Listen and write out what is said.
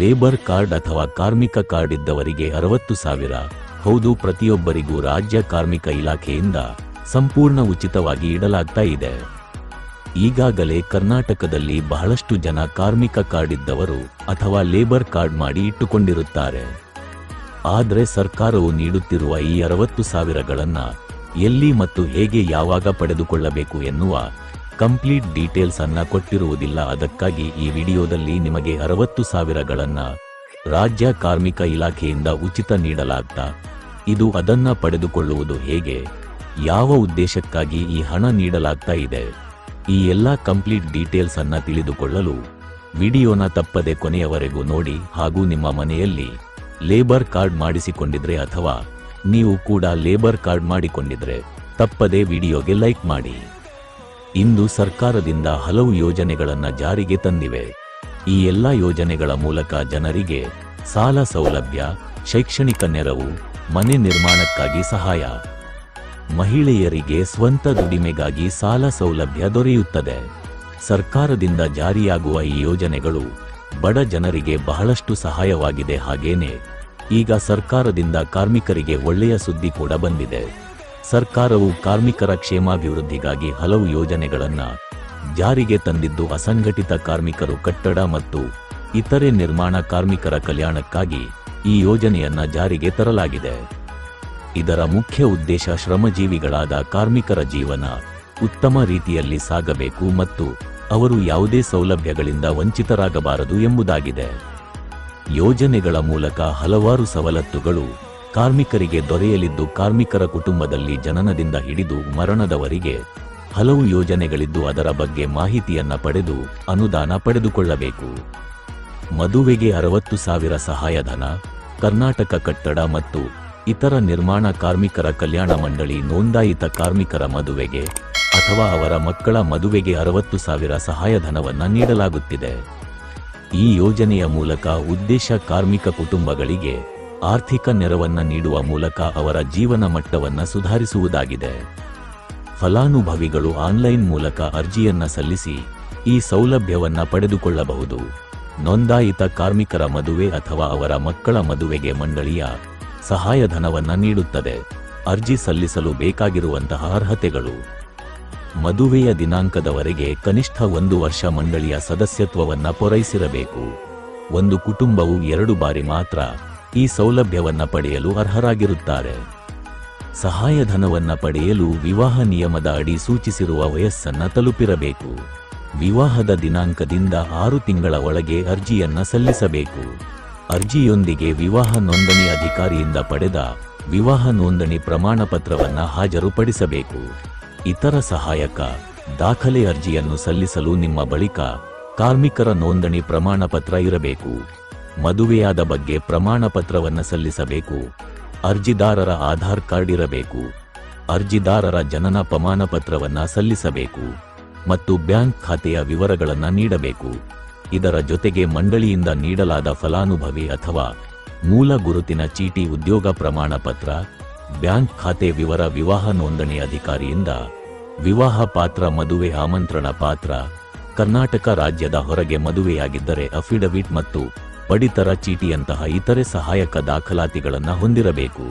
Labour card ಅಥವಾ ಕಾರ್ಮಿಕ card ಇದ್ದವರಿಗೆ ಅರವತ್ತು ಸಾವಿರ. ಹೌದು, ಪ್ರತಿಯೊಬ್ಬರಿಗೂ ರಾಜ್ಯ ಕಾರ್ಮಿಕ ಇಲಾಖೆಯಿಂದ ಸಂಪೂರ್ಣ ಉಚಿತವಾಗಿ ಇಡಲಾಗ್ತಾ ಇದೆ. ಈಗಾಗಲೇ ಕರ್ನಾಟಕದಲ್ಲಿ ಬಹಳಷ್ಟು ಜನ ಕಾರ್ಮಿಕ ಕಾರ್ಡ್ ಇದ್ದವರು ಅಥವಾ ಲೇಬರ್ ಕಾರ್ಡ್ ಮಾಡಿ ಇಟ್ಟುಕೊಂಡಿರುತ್ತಾರೆ. ಆದರೆ ಸರ್ಕಾರವು ನೀಡುತ್ತಿರುವ ಈ ಅರವತ್ತು ಸಾವಿರಗಳನ್ನು ಎಲ್ಲಿ ಮತ್ತು ಹೇಗೆ ಯಾವಾಗ ಪಡೆದುಕೊಳ್ಳಬೇಕು ಎನ್ನುವ ಕಂಪ್ಲೀಟ್ ಡೀಟೇಲ್ಸ್ ಅನ್ನ ಕೊಟ್ಟಿರುವುದಿಲ್ಲ. ಅದಕ್ಕಾಗಿ ಈ ವಿಡಿಯೋದಲ್ಲಿ ನಿಮಗೆ ಅರವತ್ತು ಸಾವಿರಗಳನ್ನ ರಾಜ್ಯ ಕಾರ್ಮಿಕ ಇಲಾಖೆಯಿಂದ ಉಚಿತ ನೀಡಲಾಗ್ತಾ. ಇದು ಅದನ್ನ ಪಡೆದುಕೊಳ್ಳುವುದು ಹೇಗೆ? ಯಾವ ಉದ್ದೇಶಕ್ಕಾಗಿ ಈ ಹಣ ನೀಡಲಾಗ್ತಾ ಇದೆ? ಈ ಎಲ್ಲ ಕಂಪ್ಲೀಟ್ ಡೀಟೇಲ್ಸ್ ಅನ್ನ ತಿಳಿದುಕೊಳ್ಳಲು ವಿಡಿಯೋನ ತಪ್ಪದೆ ಕೊನೆಯವರೆಗೂ ನೋಡಿ ಹಾಗೂ ನಿಮ್ಮ ಮನೆಯಲ್ಲಿ ಲೇಬರ್ ಕಾರ್ಡ್ ಮಾಡಿಸಿಕೊಂಡಿದ್ರೆ ಅಥವಾ ನೀವು ಕೂಡ ಲೇಬರ್ ಕಾರ್ಡ್ ಮಾಡಿಕೊಂಡಿದ್ರೆ ತಪ್ಪದೆ ವಿಡಿಯೋಗೆ ಲೈಕ್ ಮಾಡಿ. ಇಂದು ಸರ್ಕಾರದಿಂದ ಹಲವು ಯೋಜನೆಗಳನ್ನು ಜಾರಿಗೆ ತಂದಿವೆ. ಈ ಎಲ್ಲ ಯೋಜನೆಗಳ ಮೂಲಕ ಜನರಿಗೆ ಸಾಲ ಸೌಲಭ್ಯ, ಶೈಕ್ಷಣಿಕ ನೆರವು, ಮನೆ ನಿರ್ಮಾಣಕ್ಕಾಗಿ ಸಹಾಯ. ಮಹಿಳೆಯರಿಗೆ ಸ್ವಂತ ದುಡಿಮೆಗಾಗಿ ಸಾಲ ಸೌಲಭ್ಯ ದೊರೆಯುತ್ತದೆ. ಸರ್ಕಾರದಿಂದ ಜಾರಿಯಾಗುವ ಈ ಯೋಜನೆಗಳು ಬಡ ಜನರಿಗೆ ಬಹಳಷ್ಟು ಸಹಾಯವಾಗಿದೆ ಹಾಗೇನೆ, ಈಗ ಸರ್ಕಾರದಿಂದ ಕಾರ್ಮಿಕರಿಗೆ ಒಳ್ಳೆಯ ಸುದ್ದಿ ಕೂಡ ಬಂದಿದೆ. ಸರ್ಕಾರವು ಕಾರ್ಮಿಕರ ಕ್ಷೇಮಾಭಿವೃದ್ಧಿಗಾಗಿ ಹಲವು ಯೋಜನೆಗಳನ್ನು ಜಾರಿಗೆ ತಂದಿದ್ದು ಅಸಂಘಟಿತ ಕಾರ್ಮಿಕರು ಕಟ್ಟಡ ಮತ್ತು ಇತರೆ ನಿರ್ಮಾಣ ಕಾರ್ಮಿಕರ ಕಲ್ಯಾಣಕ್ಕಾಗಿ ಈ ಯೋಜನೆಯನ್ನ ಜಾರಿಗೆ ತರಲಾಗಿದೆ. ಇದರ ಮುಖ್ಯ ಉದ್ದೇಶ ಶ್ರಮಜೀವಿಗಳಾದ ಕಾರ್ಮಿಕರ ಜೀವನ ಉತ್ತಮ ರೀತಿಯಲ್ಲಿ ಸಾಗಬೇಕು ಮತ್ತು ಅವರು ಯಾವುದೇ ಸೌಲಭ್ಯಗಳಿಂದ ವಂಚಿತರಾಗಬಾರದು ಎಂಬುದಾಗಿದೆ. ಯೋಜನೆಗಳ ಮೂಲಕ ಹಲವಾರು ಸವಲತ್ತುಗಳು ಕಾರ್ಮಿಕರಿಗೆ ದೊರೆಯಲಿದ್ದು ಕಾರ್ಮಿಕರ ಕುಟುಂಬದಲ್ಲಿ ಜನನದಿಂದ ಹಿಡಿದು ಮರಣದವರೆಗೆ ಹಲವು ಯೋಜನೆಗಳಿದ್ದು ಅದರ ಬಗ್ಗೆ ಮಾಹಿತಿಯನ್ನ ಪಡೆದು ಅನುದಾನ ಪಡೆದುಕೊಳ್ಳಬೇಕು. ಮದುವೆಗೆ ಅರವತ್ತು ಸಾವಿರ ಸಹಾಯಧನ, ಕರ್ನಾಟಕ ಕಟ್ಟಡ ಮತ್ತು ಇತರ ನಿರ್ಮಾಣ ಕಾರ್ಮಿಕರ ಕಲ್ಯಾಣ ಮಂಡಳಿ ನೋಂದಾಯಿತ ಕಾರ್ಮಿಕರ ಮದುವೆಗೆ ಅಥವಾ ಅವರ ಮಕ್ಕಳ ಮದುವೆಗೆ ಅರವತ್ತು ಸಾವಿರ ಸಹಾಯಧನವನ್ನು ನೀಡಲಾಗುತ್ತಿದೆ. ಈ ಯೋಜನೆಯ ಮೂಲಕ ಉದ್ದೇಶ ಕಾರ್ಮಿಕ ಕುಟುಂಬಗಳಿಗೆ ಆರ್ಥಿಕ ನೆರವನ್ನ ನೀಡುವ ಮೂಲಕ ಅವರ ಜೀವನ ಮಟ್ಟವನ್ನ ಸುಧಾರಿಸುವುದಾಗಿದೆ. ಫಲಾನುಭವಿಗಳು ಆನ್ಲೈನ್ ಮೂಲಕ ಅರ್ಜಿಯನ್ನ ಸಲ್ಲಿಸಿ ಈ ಸೌಲಭ್ಯವನ್ನ ಪಡೆದುಕೊಳ್ಳಬಹುದು. ನೋಂದಾಯಿತ ಕಾರ್ಮಿಕರ ಮದುವೆ ಅಥವಾ ಅವರ ಮಕ್ಕಳ ಮದುವೆಗೆ ಮಂಡಳಿಯ ಸಹಾಯಧನವನ್ನ ನೀಡುತ್ತದೆ. ಅರ್ಜಿ ಸಲ್ಲಿಸಲು ಬೇಕಾಗಿರುವಂತಹ ಅರ್ಹತೆಗಳು. ಮದುವೆಯ ದಿನಾಂಕದವರೆಗೆ ಕನಿಷ್ಠ ಒಂದು ವರ್ಷ ಮಂಡಳಿಯ ಸದಸ್ಯತ್ವವನ್ನ ಪೂರೈಸಿರಬೇಕು. ಒಂದು ಕುಟುಂಬವು ಎರಡು ಬಾರಿ ಮಾತ್ರ ಈ ಸೌಲಭ್ಯವನ್ನು ಪಡೆಯಲು ಅರ್ಹರಾಗಿರುತ್ತಾರೆ. ಸಹಾಯಧನವನ್ನು ಪಡೆಯಲು ವಿವಾಹ ನಿಯಮದ ಅಡಿ ಸೂಚಿಸಿರುವ ವಯಸ್ಸನ್ನು ತಲುಪಿರಬೇಕು. ವಿವಾಹದ ದಿನಾಂಕದಿಂದ ಆರು ತಿಂಗಳ ಒಳಗೆ ಅರ್ಜಿಯನ್ನು ಸಲ್ಲಿಸಬೇಕು. ಅರ್ಜಿಯೊಂದಿಗೆ ವಿವಾಹ ನೋಂದಣಿ ಅಧಿಕಾರಿಯಿಂದ ಪಡೆದ ವಿವಾಹ ನೋಂದಣಿ ಪ್ರಮಾಣ ಪತ್ರವನ್ನು ಹಾಜರುಪಡಿಸಬೇಕು. ಇತರ ಸಹಾಯಕ ದಾಖಲೆ ಅರ್ಜಿಯನ್ನು ಸಲ್ಲಿಸಲು ನಿಮ್ಮ ಬಳಿಕ ಕಾರ್ಮಿಕರ ನೋಂದಣಿ ಪ್ರಮಾಣ ಪತ್ರ ಇರಬೇಕು. ಮದುವೆಯಾದ ಬಗ್ಗೆ ಪ್ರಮಾಣ ಪತ್ರವನ್ನ ಸಲ್ಲಿಸಬೇಕು. ಅರ್ಜಿದಾರರ ಆಧಾರ್ ಕಾರ್ಡ್ ಇರಬೇಕು. ಅರ್ಜಿದಾರರ ಜನನ ಪ್ರಮಾಣ ಪತ್ರವನ್ನ ಸಲ್ಲಿಸಬೇಕು. ಮತ್ತು ಬ್ಯಾಂಕ್ ಖಾತೆಯ ವಿವರಗಳನ್ನು ನೀಡಬೇಕು. ಇದರ ಜೊತೆಗೆ ಮಂಡಳಿಯಿಂದ ನೀಡಲಾದ ಫಲಾನುಭವಿ ಅಥವಾ ಮೂಲ ಗುರುತಿನ ಚೀಟಿ ಉದ್ಯೋಗ ಪ್ರಮಾಣ ಪತ್ರ ಬ್ಯಾಂಕ್ ಖಾತೆ ವಿವರ ವಿವಾಹ ನೋಂದಣಿ ಅಧಿಕಾರಿಯಿಂದ, ವಿವಾಹ ಪಾತ್ರ ಮದುವೆ ಆಮಂತ್ರಣ ಪಾತ್ರ, ಕರ್ನಾಟಕ ರಾಜ್ಯದ ಹೊರಗೆ ಮದುವೆಯಾಗಿದ್ದರೆ ಅಫಿಡವಿಟ್ ಮತ್ತು ಪಡಿತರ ಚೀಟಿಯಂತಹ ಇತರೆ ಸಹಾಯಕ ದಾಖಲಾತಿಗಳನ್ನು ಹೊಂದಿರಬೇಕು.